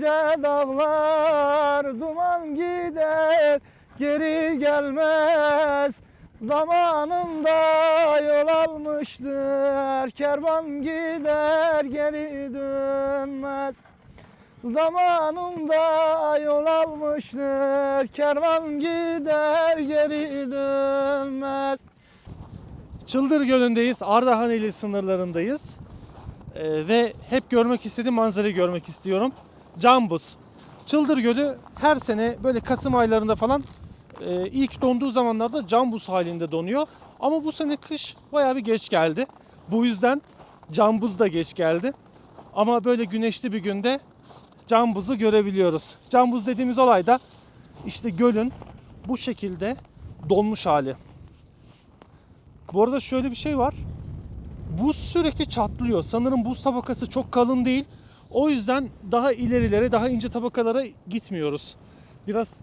yüce dağlar duman gider geri gelmez Zamanında yol almıştır kervan gider geri dönmez Zamanında yol almıştır kervan gider geri dönmez Çıldır Gölü'ndeyiz. Ardahan ili sınırlarındayız. Ee, ve hep görmek istediğim manzarayı görmek istiyorum. Cambuz. Çıldır Gölü her sene böyle Kasım aylarında falan e, ilk donduğu zamanlarda cambuz halinde donuyor. Ama bu sene kış bayağı bir geç geldi. Bu yüzden cambuz da geç geldi. Ama böyle güneşli bir günde cambuzu görebiliyoruz. Cambuz dediğimiz olay da işte gölün bu şekilde donmuş hali. Bu arada şöyle bir şey var. Buz sürekli çatlıyor. Sanırım buz tabakası çok kalın değil. O yüzden daha ilerilere, daha ince tabakalara gitmiyoruz. Biraz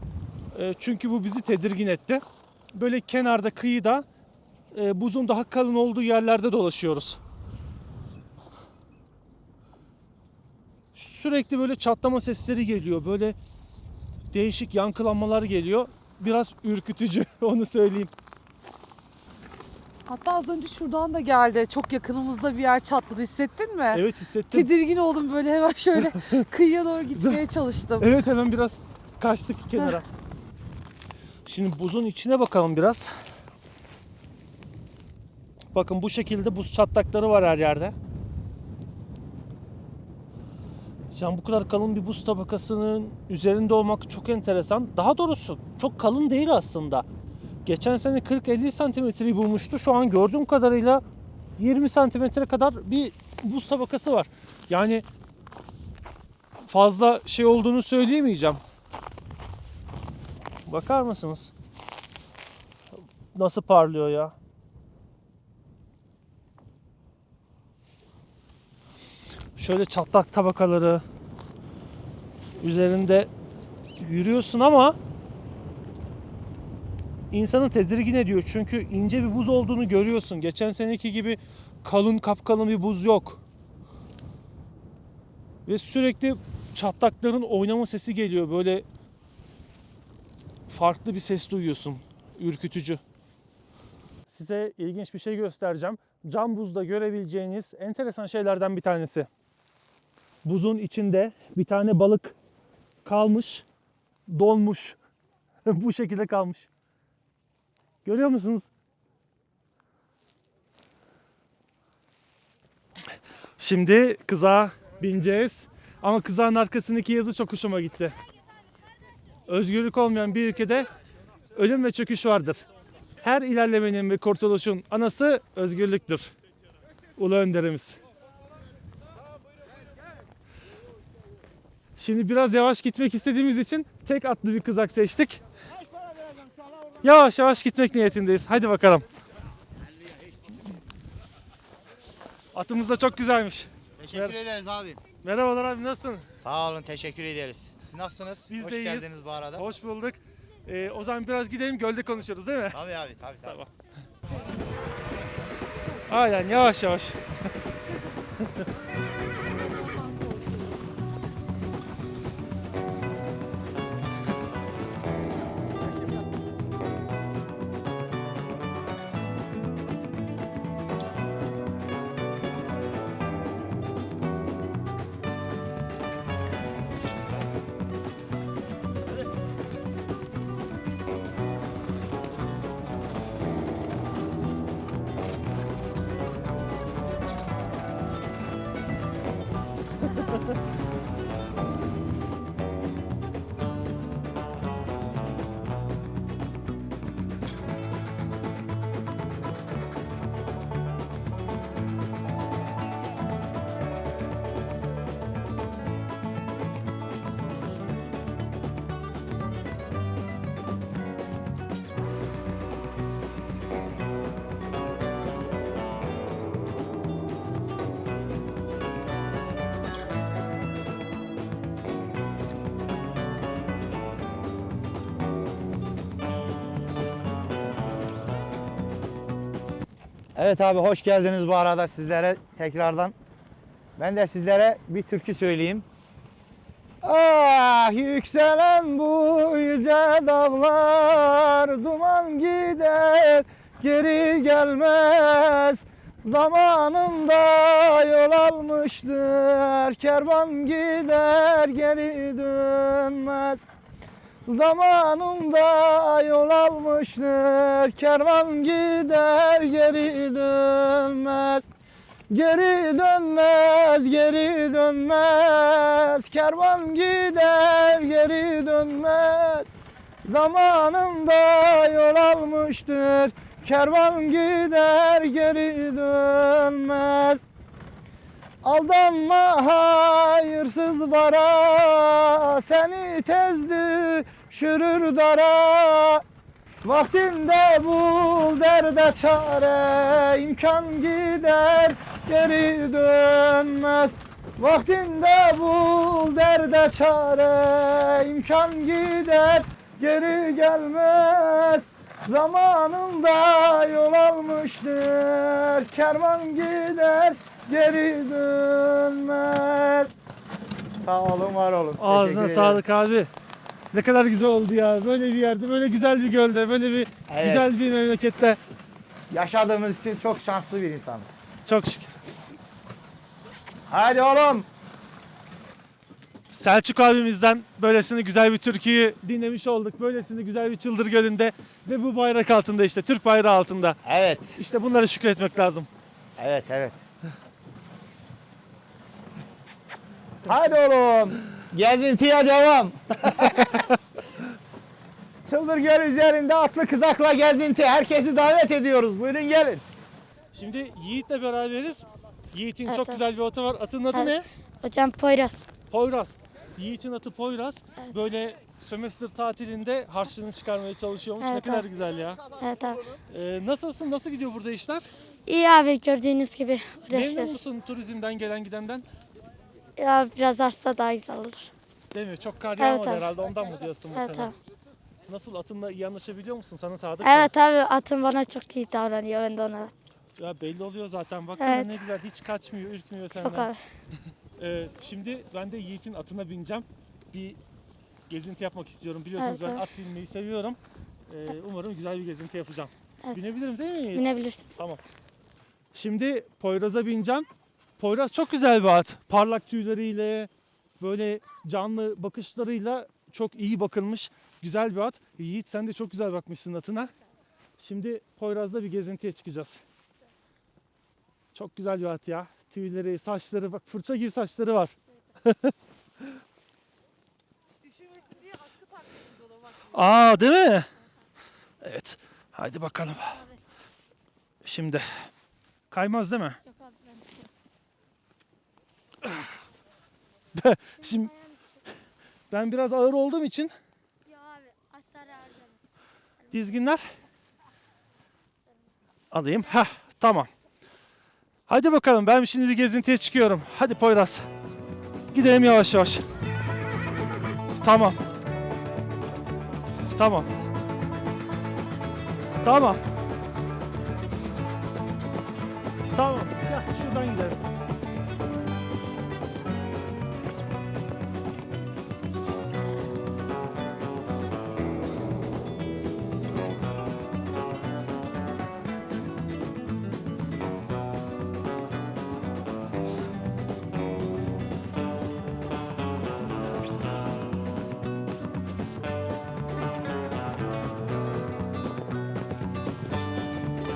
e, çünkü bu bizi tedirgin etti. Böyle kenarda, kıyıda e, buzun daha kalın olduğu yerlerde dolaşıyoruz. Sürekli böyle çatlama sesleri geliyor. Böyle değişik yankılanmalar geliyor. Biraz ürkütücü onu söyleyeyim. Hatta az önce şuradan da geldi. Çok yakınımızda bir yer çatladı. Hissettin mi? Evet hissettim. Tedirgin oldum böyle hemen şöyle kıyıya doğru gitmeye çalıştım. Evet hemen biraz kaçtık kenara. Şimdi buzun içine bakalım biraz. Bakın bu şekilde buz çatlakları var her yerde. Yani bu kadar kalın bir buz tabakasının üzerinde olmak çok enteresan. Daha doğrusu çok kalın değil aslında. Geçen sene 40-50 santimetreyi bulmuştu. Şu an gördüğüm kadarıyla 20 santimetre kadar bir buz tabakası var. Yani fazla şey olduğunu söyleyemeyeceğim. Bakar mısınız? Nasıl parlıyor ya? Şöyle çatlak tabakaları üzerinde yürüyorsun ama insanı tedirgin ediyor. Çünkü ince bir buz olduğunu görüyorsun. Geçen seneki gibi kalın kapkalın bir buz yok. Ve sürekli çatlakların oynama sesi geliyor. Böyle farklı bir ses duyuyorsun. Ürkütücü. Size ilginç bir şey göstereceğim. Cam buzda görebileceğiniz enteresan şeylerden bir tanesi. Buzun içinde bir tane balık kalmış, donmuş. Bu şekilde kalmış. Görüyor musunuz? Şimdi kıza bineceğiz. Ama kızağın arkasındaki yazı çok hoşuma gitti. Özgürlük olmayan bir ülkede ölüm ve çöküş vardır. Her ilerlemenin ve kurtuluşun anası özgürlüktür. Ulu önderimiz. Şimdi biraz yavaş gitmek istediğimiz için tek atlı bir kızak seçtik. Yavaş yavaş gitmek niyetindeyiz. Hadi bakalım. Atımız da çok güzelmiş. Teşekkür ederiz abi. Merhabalar abi nasılsın? Sağ olun teşekkür ederiz. Siz nasılsınız? Biz Hoş de iyiyiz. geldiniz bu arada. Hoş bulduk. Ee, o zaman biraz gidelim gölde konuşuruz değil mi? Tabii abi tabii tabii. Tamam. Aynen yavaş yavaş. Evet abi hoş geldiniz bu arada sizlere tekrardan. Ben de sizlere bir türkü söyleyeyim. Ah yükselen bu yüce dağlar duman gider geri gelmez Zamanında yol almıştır kervan gider geri dönmez Zamanında yol almıştır kervan gider geri dönmez Geri dönmez, geri dönmez. Kervan gider, geri dönmez. Zamanında yol almıştır. Kervan gider, geri dönmez. Aldanma hayırsız bara, seni tez düşürür dara. Vaktinde bul derde çare imkan gider geri dönmez. Vaktinde bul derde çare imkan gider geri gelmez. Zamanında yol almıştır kervan gider geri dönmez Sağ olun var olun. Ağzına Teşekkür ederim. sağlık abi. Ne kadar güzel oldu ya. Böyle bir yerde, böyle güzel bir gölde, böyle bir Evet. güzel bir memlekette. Yaşadığımız için çok şanslı bir insanız. Çok şükür. Hadi oğlum. Selçuk abimizden böylesine güzel bir türküyü dinlemiş olduk. Böylesine güzel bir Çıldır Gölü'nde ve bu bayrak altında işte Türk bayrağı altında. Evet. İşte bunlara şükretmek lazım. Evet evet. Hadi oğlum. Gezintiye devam. Çıldır Göl üzerinde atlı kızakla gezinti. Herkesi davet ediyoruz. Buyurun gelin. Şimdi Yiğit'le beraberiz. Yiğit'in Evet, çok evet. güzel bir atı var. Atın adı Evet. ne? Hocam Poyraz. Poyraz. Yiğit'in atı Poyraz. Böyle sömestr tatilinde harçlığını çıkarmaya çalışıyormuş. ne Evet, kadar evet. güzel ya. Evet abi. Ee, nasılsın? Nasıl gidiyor burada işler? İyi abi gördüğünüz gibi Memnun uğraşıyoruz. musun turizmden gelen gidenden? Ya biraz artsa daha güzel olur. Değil mi? Çok kar Evet, yağmadı abi. herhalde ondan mı diyorsun bu Evet sene? abi. Nasıl atınla iyi anlaşabiliyor musun? Sana sadık mı? Evet abi atım bana çok iyi davranıyor ben de ona. Ya belli oluyor zaten. Baksana Evet. ne güzel. Hiç kaçmıyor, ürkmüyor Çok senden. abi. Ee, şimdi ben de Yiğit'in atına bineceğim. Bir gezinti yapmak istiyorum. Biliyorsunuz Evet, ben evet. at binmeyi seviyorum. Ee, umarım güzel bir gezinti yapacağım. Evet. Binebilirim değil mi Yiğit? Binebilirsin. Tamam. Şimdi Poyraz'a bineceğim. Poyraz çok güzel bir at. Parlak tüyleriyle, böyle canlı bakışlarıyla çok iyi bakılmış. Güzel bir at. Yiğit sen de çok güzel bakmışsın atına. Şimdi Poyraz'da bir gezintiye çıkacağız. Çok güzel bir at ya. Tüyleri, saçları bak fırça gibi saçları var. Üşümesin diye atkı takmışsın dolaba. Aa değil mi? Evet. Haydi bakalım. Şimdi kaymaz değil mi? Yok Şimdi ben biraz ağır olduğum için Yok abi atlar ağır dizginler alayım. Heh tamam. Hadi bakalım ben şimdi bir gezintiye çıkıyorum. Hadi Poyraz. Gidelim yavaş yavaş. Tamam. Tamam. Tamam. Tamam. Ya şuradan gidelim.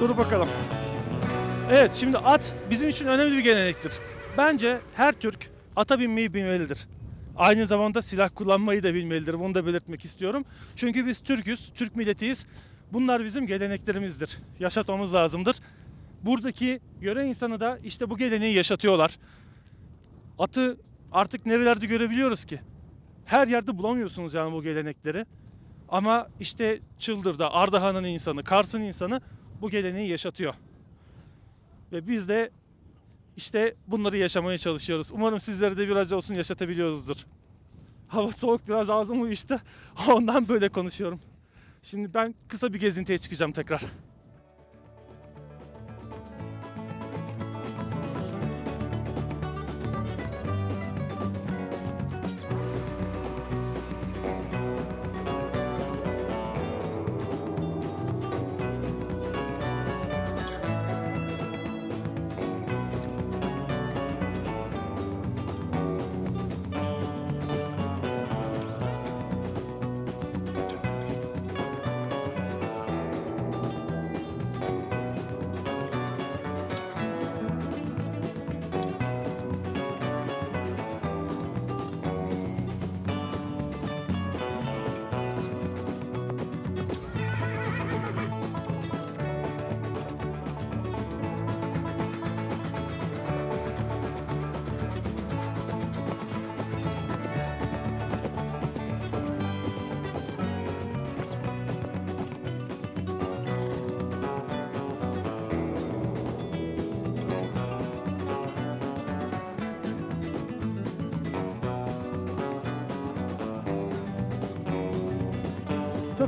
Dur bakalım. Evet şimdi at bizim için önemli bir gelenektir. Bence her Türk ata binmeyi bilmelidir. Aynı zamanda silah kullanmayı da bilmelidir. Bunu da belirtmek istiyorum. Çünkü biz Türk'üz, Türk milletiyiz. Bunlar bizim geleneklerimizdir. Yaşatmamız lazımdır. Buradaki yöre insanı da işte bu geleneği yaşatıyorlar. Atı artık nerelerde görebiliyoruz ki? Her yerde bulamıyorsunuz yani bu gelenekleri. Ama işte Çıldır'da Ardahan'ın insanı, Kars'ın insanı bu geleneği yaşatıyor. Ve biz de işte bunları yaşamaya çalışıyoruz. Umarım sizlere de biraz olsun yaşatabiliyoruzdur. Hava soğuk biraz ağzım uyuştu. Ondan böyle konuşuyorum. Şimdi ben kısa bir gezintiye çıkacağım tekrar.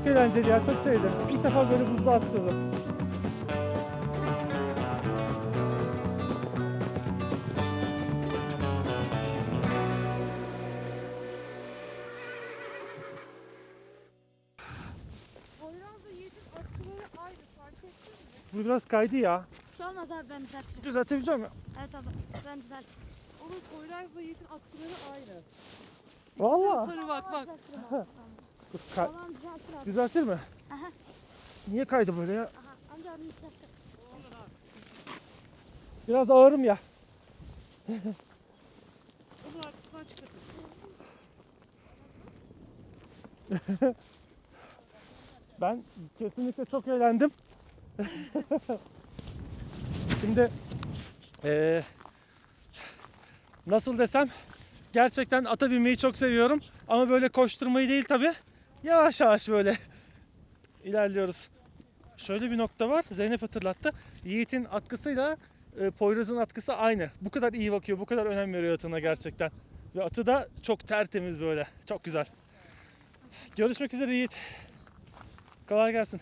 Çok eğlenceli ya, çok sevdim. İlk defa böyle buzda at sürdüm. Poyraz'la Yiğit'in atkıları aynı fark ettin mi? Bu biraz kaydı ya. Şu olmaz abi ben düzeltirim. Düzeltebileceğim mi? Evet abi ben düzeltirim. Onun Poyraz'la Yiğit'in atkıları aynı. Valla. Sarı bak bak. Ka- Tamam düzeltir abi. düzeltir mi? Aha. Niye kaydı böyle ya? Aha amca onu düzeltir. Biraz ağırım ya. Onun arkasından çıkartın. Ben kesinlikle çok eğlendim. Şimdi eee, nasıl desem gerçekten ata binmeyi çok seviyorum ama böyle koşturmayı değil tabi. Yavaş yavaş böyle ilerliyoruz. Şöyle bir nokta var. Zeynep hatırlattı. Yiğit'in atkısıyla e, Poyraz'ın atkısı aynı. Bu kadar iyi bakıyor, bu kadar önem veriyor atına gerçekten. Ve atı da çok tertemiz böyle. Çok güzel. Görüşmek üzere Yiğit. Kolay gelsin.